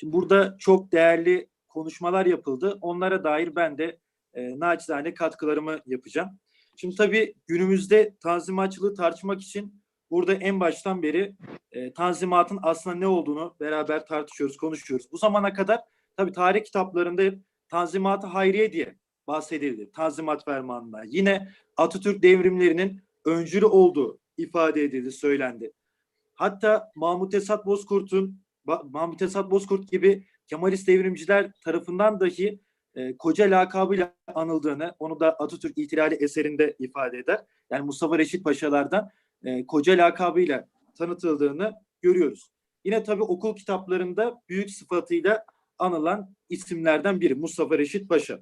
Şimdi burada çok değerli konuşmalar yapıldı. Onlara dair ben de e, naçizane katkılarımı yapacağım. Şimdi tabii günümüzde tanzimatçılığı tartışmak için burada en baştan beri e, tanzimatın aslında ne olduğunu beraber tartışıyoruz, konuşuyoruz. Bu zamana kadar tabii tarih kitaplarında hep Tanzimat-ı Hayriye diye bahsedildi. Tanzimat Fermanı'nda. Yine Atatürk devrimlerinin öncülü olduğu ifade edildi, söylendi. Hatta Mahmut Esat Bozkurt'un Mahmut Esat Bozkurt gibi Kemalist devrimciler tarafından dahi e, koca lakabıyla anıldığını, onu da Atatürk İhtilali eserinde ifade eder. Yani Mustafa Reşit Paşalardan e, koca lakabıyla tanıtıldığını görüyoruz. Yine tabii okul kitaplarında büyük sıfatıyla anılan isimlerden biri Mustafa Reşit Paşa.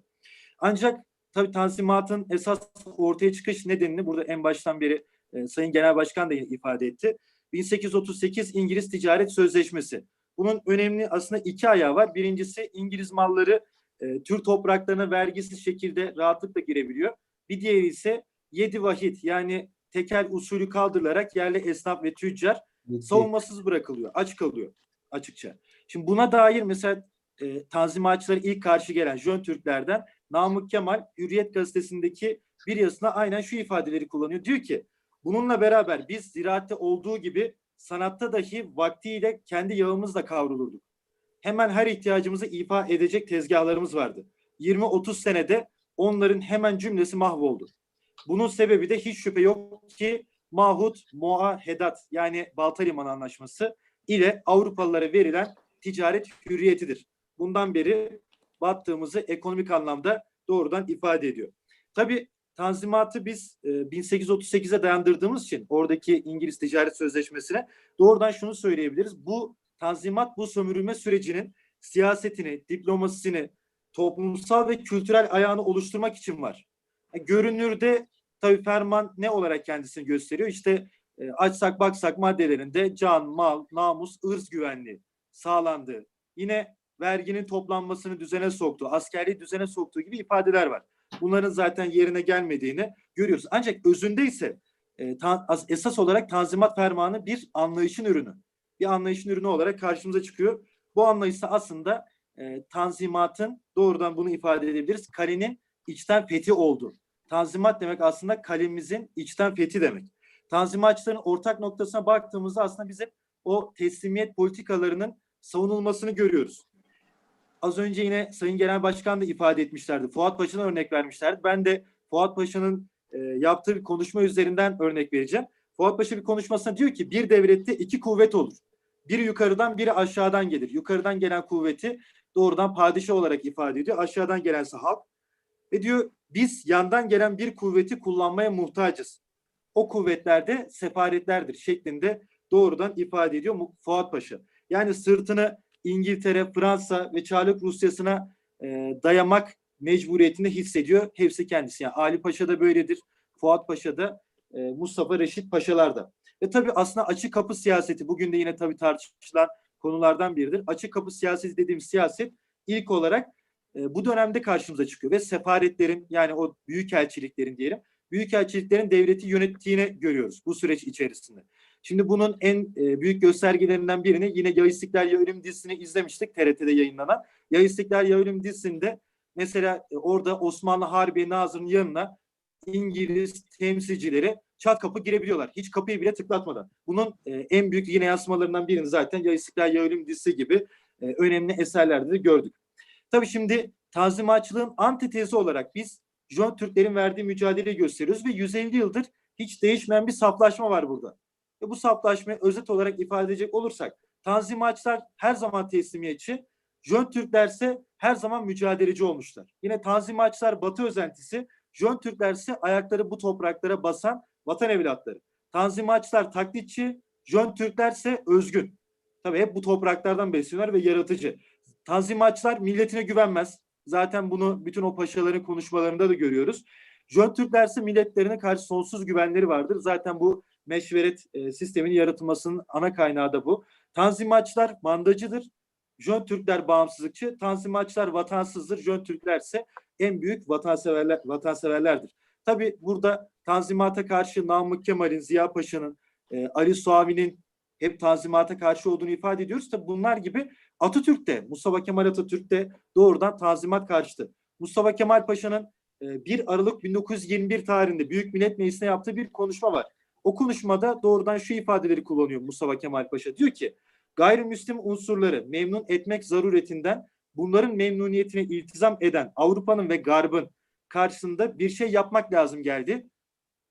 Ancak tabii Tanzimat'ın esas ortaya çıkış nedenini burada en baştan beri e, Sayın Genel Başkan da ifade etti. 1838 İngiliz Ticaret Sözleşmesi. Bunun önemli aslında iki ayağı var. Birincisi İngiliz malları e, Türk topraklarına vergisiz şekilde rahatlıkla girebiliyor. Bir diğeri ise yedi vahit yani tekel usulü kaldırılarak yerli esnaf ve tüccar savunmasız bırakılıyor. Aç kalıyor açıkça. Şimdi buna dair mesela e, tanzimatçılara ilk karşı gelen Jön Türklerden Namık Kemal Hürriyet gazetesindeki bir yazısında aynen şu ifadeleri kullanıyor. Diyor ki bununla beraber biz ziraatte olduğu gibi sanatta dahi vaktiyle kendi yağımızla kavrulurduk. Hemen her ihtiyacımızı ifa edecek tezgahlarımız vardı. 20-30 senede onların hemen cümlesi mahvoldu. Bunun sebebi de hiç şüphe yok ki Mahut Muahedat yani Balta Limanı Anlaşması ile Avrupalılara verilen ticaret hürriyetidir. Bundan beri battığımızı ekonomik anlamda doğrudan ifade ediyor. Tabii Tanzimatı biz e, 1838'e dayandırdığımız için oradaki İngiliz Ticaret Sözleşmesi'ne doğrudan şunu söyleyebiliriz. Bu Tanzimat bu sömürülme sürecinin siyasetini, diplomasisini, toplumsal ve kültürel ayağını oluşturmak için var. E, görünürde tabii ferman ne olarak kendisini gösteriyor? İşte e, açsak baksak maddelerinde can, mal, namus, ırz güvenliği sağlandığı. Yine verginin toplanmasını düzene soktuğu, askerliği düzene soktuğu gibi ifadeler var. Bunların zaten yerine gelmediğini görüyoruz. Ancak özünde ise e, ta, as- esas olarak Tanzimat Fermanı bir anlayışın ürünü. Bir anlayışın ürünü olarak karşımıza çıkıyor. Bu anlayış da aslında e, Tanzimat'ın doğrudan bunu ifade edebiliriz. Kalenin içten fethi oldu. Tanzimat demek aslında kalemimizin içten fethi demek. Tanzimatçıların ortak noktasına baktığımızda aslında bizim o teslimiyet politikalarının savunulmasını görüyoruz. Az önce yine Sayın Genel Başkan da ifade etmişlerdi. Fuat Paşa'dan örnek vermişlerdi. Ben de Fuat Paşa'nın e, yaptığı bir konuşma üzerinden örnek vereceğim. Fuat Paşa bir konuşmasında diyor ki bir devlette iki kuvvet olur. Biri yukarıdan biri aşağıdan gelir. Yukarıdan gelen kuvveti doğrudan padişah olarak ifade ediyor. Aşağıdan gelense halk. Ve diyor biz yandan gelen bir kuvveti kullanmaya muhtacız. O kuvvetlerde sefaretlerdir şeklinde doğrudan ifade ediyor Fuat Paşa. Yani sırtını İngiltere, Fransa ve Çarlık Rusyası'na e, dayamak mecburiyetinde hissediyor. Hepsi kendisi. Yani Ali Paşa da böyledir. Fuat Paşa da e, Mustafa Reşit Paşalar da. Ve tabii aslında açık kapı siyaseti bugün de yine tabii tartışılan konulardan biridir. Açık kapı siyaseti dediğim siyaset ilk olarak e, bu dönemde karşımıza çıkıyor ve sefaretlerin yani o büyükelçiliklerin diyelim büyükelçiliklerin devleti yönettiğini görüyoruz bu süreç içerisinde. Şimdi bunun en e, büyük göstergelerinden birini yine Ya İstiklal Ya Ölüm dizisini izlemiştik TRT'de yayınlanan. Ya İstiklal Ya Ölüm dizisinde mesela e, orada Osmanlı Harbiye Nazırı'nın yanına İngiliz temsilcileri çat kapı girebiliyorlar. Hiç kapıyı bile tıklatmadan. Bunun e, en büyük yine yansımalarından birini zaten Ya İstiklal Ya Ölüm dizisi gibi önemli eserlerde de gördük. Tabii şimdi Tanzimatçılığın antitezi olarak biz Jön Türklerin verdiği mücadeleyi gösteriyoruz ve 150 yıldır hiç değişmeyen bir saflaşma var burada. Ve bu saflaşmayı özet olarak ifade edecek olursak Tanzimatçılar her zaman teslimiyetçi, Jön Türkler ise her zaman mücadeleci olmuşlar. Yine Tanzimatçılar Batı özentisi, Jön Türkler ise ayakları bu topraklara basan vatan evlatları. Tanzimatçılar taklitçi, Jön Türkler ise özgün. Tabii hep bu topraklardan besleniyorlar ve yaratıcı. Tanzimatçılar milletine güvenmez. Zaten bunu bütün o paşaların konuşmalarında da görüyoruz. Jön Türkler ise milletlerine karşı sonsuz güvenleri vardır. Zaten bu meşveret e, sisteminin yaratılmasının ana kaynağı da bu. Tanzimatçılar mandacıdır. Jön Türkler bağımsızlıkçı. Tanzimatçılar vatansızdır. Jön Türkler ise en büyük vatanseverler, vatanseverlerdir. Tabi burada Tanzimat'a karşı Namık Kemal'in, Ziya Paşa'nın, e, Ali Suavi'nin hep tanzimata karşı olduğunu ifade ediyoruz. Tabi bunlar gibi Atatürk de, Mustafa Kemal Atatürk de doğrudan tanzimat karşıtı. Mustafa Kemal Paşa'nın 1 Aralık 1921 tarihinde Büyük Millet Meclisi'ne yaptığı bir konuşma var. O konuşmada doğrudan şu ifadeleri kullanıyor Mustafa Kemal Paşa. Diyor ki gayrimüslim unsurları memnun etmek zaruretinden bunların memnuniyetine iltizam eden Avrupa'nın ve Garb'ın karşısında bir şey yapmak lazım geldi.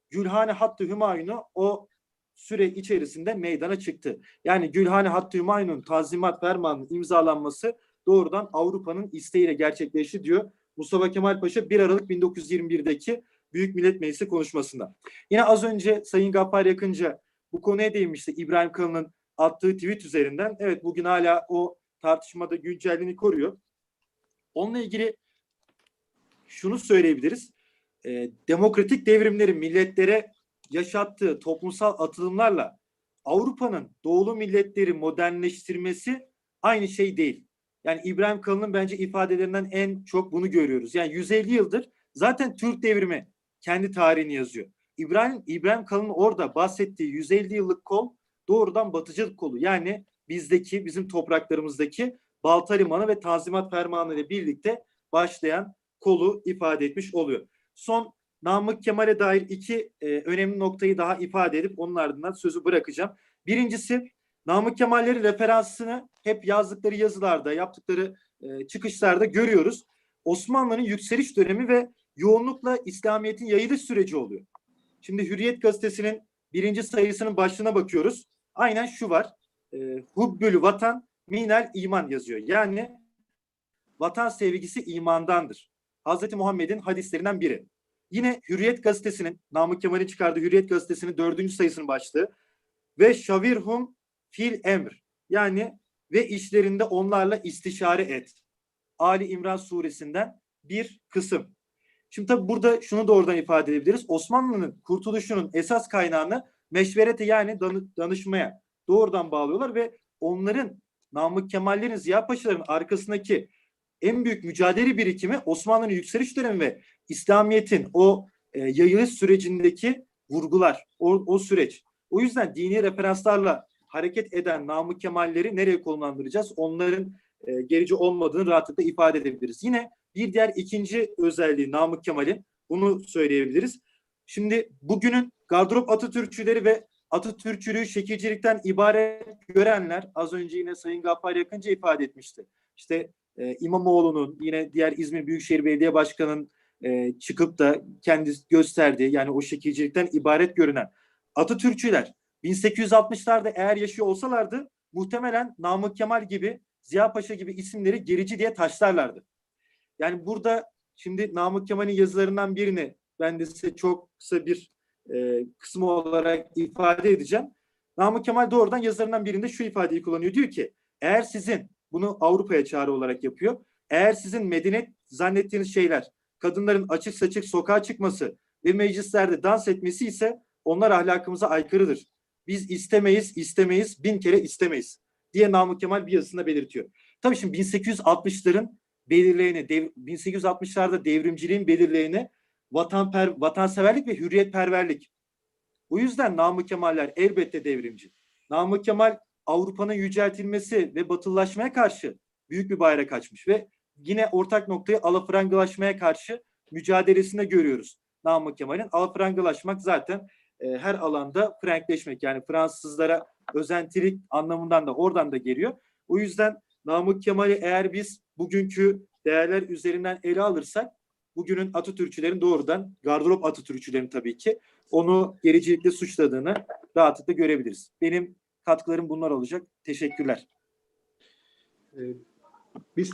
Gülhane Hattı Hümayun'u o süre içerisinde meydana çıktı. Yani Gülhane Hattı Hümayun'un Tanzimat Fermanı'nın imzalanması doğrudan Avrupa'nın isteğiyle gerçekleşti diyor Mustafa Kemal Paşa 1 Aralık 1921'deki Büyük Millet Meclisi konuşmasında. Yine az önce Sayın Gaffar Yakınca bu konuya değinmişti İbrahim Kalın'ın attığı tweet üzerinden. Evet bugün hala o tartışmada güncelliğini koruyor. Onunla ilgili şunu söyleyebiliriz. Ee, demokratik devrimlerin milletlere yaşattığı toplumsal atılımlarla Avrupa'nın doğulu milletleri modernleştirmesi aynı şey değil. Yani İbrahim Kalın'ın bence ifadelerinden en çok bunu görüyoruz. Yani 150 yıldır zaten Türk devrimi kendi tarihini yazıyor. İbrahim İbrahim Kalın'ın orada bahsettiği 150 yıllık kol doğrudan batıcılık kolu. Yani bizdeki bizim topraklarımızdaki Balta Limanı ve Tanzimat Fermanı ile birlikte başlayan kolu ifade etmiş oluyor. Son Namık Kemal'e dair iki e, önemli noktayı daha ifade edip onun ardından sözü bırakacağım. Birincisi Namık Kemal'lerin referansını hep yazdıkları yazılarda, yaptıkları e, çıkışlarda görüyoruz. Osmanlı'nın yükseliş dönemi ve yoğunlukla İslamiyet'in yayılış süreci oluyor. Şimdi Hürriyet gazetesinin birinci sayısının başlığına bakıyoruz. Aynen şu var. E, Hubbül vatan minel iman yazıyor. Yani vatan sevgisi imandandır. Hazreti Muhammed'in hadislerinden biri. Yine Hürriyet gazetesinin, Namık Kemal'in çıkardığı Hürriyet gazetesinin dördüncü sayısının başlığı ve şavirhum fil emr. Yani ve işlerinde onlarla istişare et. Ali İmran suresinden bir kısım. Şimdi tabi burada şunu doğrudan ifade edebiliriz. Osmanlı'nın kurtuluşunun esas kaynağını meşverete yani danışmaya doğrudan bağlıyorlar ve onların Namık Kemal'lerin, Ziya Paşaların arkasındaki en büyük mücadele birikimi Osmanlı'nın yükseliş dönemi ve İslamiyet'in o e, yayılış sürecindeki vurgular, o, o süreç. O yüzden dini referanslarla hareket eden Namık Kemal'leri nereye konumlandıracağız? Onların e, gerici olmadığını rahatlıkla ifade edebiliriz. Yine bir diğer ikinci özelliği Namık Kemal'in bunu söyleyebiliriz. Şimdi bugünün gardırop Atatürkçüleri ve Atatürkçülüğü şekilcilikten ibaret görenler az önce yine Sayın Gaffar Yakınca ifade etmişti. İşte e, İmamoğlu'nun yine diğer İzmir Büyükşehir Belediye Başkanı'nın e, çıkıp da kendisi gösterdiği yani o şekilcilikten ibaret görünen Atatürkçüler 1860'larda eğer yaşıyor olsalardı muhtemelen Namık Kemal gibi Ziya Paşa gibi isimleri gerici diye taşlarlardı. Yani burada şimdi Namık Kemal'in yazılarından birini ben de size çok kısa bir e, kısmı olarak ifade edeceğim. Namık Kemal doğrudan yazılarından birinde şu ifadeyi kullanıyor. Diyor ki eğer sizin bunu Avrupa'ya çağrı olarak yapıyor. Eğer sizin medeniyet zannettiğiniz şeyler kadınların açık saçık sokağa çıkması ve meclislerde dans etmesi ise onlar ahlakımıza aykırıdır. Biz istemeyiz, istemeyiz, bin kere istemeyiz diye Namık Kemal bir yazısında belirtiyor. Tabii şimdi 1860'ların belirleyeni, dev, 1860'larda devrimciliğin belirleyeni vatanper, vatanseverlik ve hürriyetperverlik. O yüzden Namık Kemaller elbette devrimci. Namık Kemal Avrupa'nın yüceltilmesi ve batılılaşmaya karşı büyük bir bayrak açmış ve yine ortak noktayı alafrangılaşmaya karşı mücadelesinde görüyoruz. Namık Kemal'in alafrangılaşmak zaten e, her alanda Frankleşmek yani Fransızlara özentilik anlamından da oradan da geliyor. O yüzden Namık Kemal'i eğer biz bugünkü değerler üzerinden ele alırsak bugünün Atatürkçülerin doğrudan gardırop Atatürkçülerin tabii ki onu gericilikle suçladığını rahatlıkla görebiliriz. Benim katkılarım bunlar olacak. Teşekkürler. Ee, Biz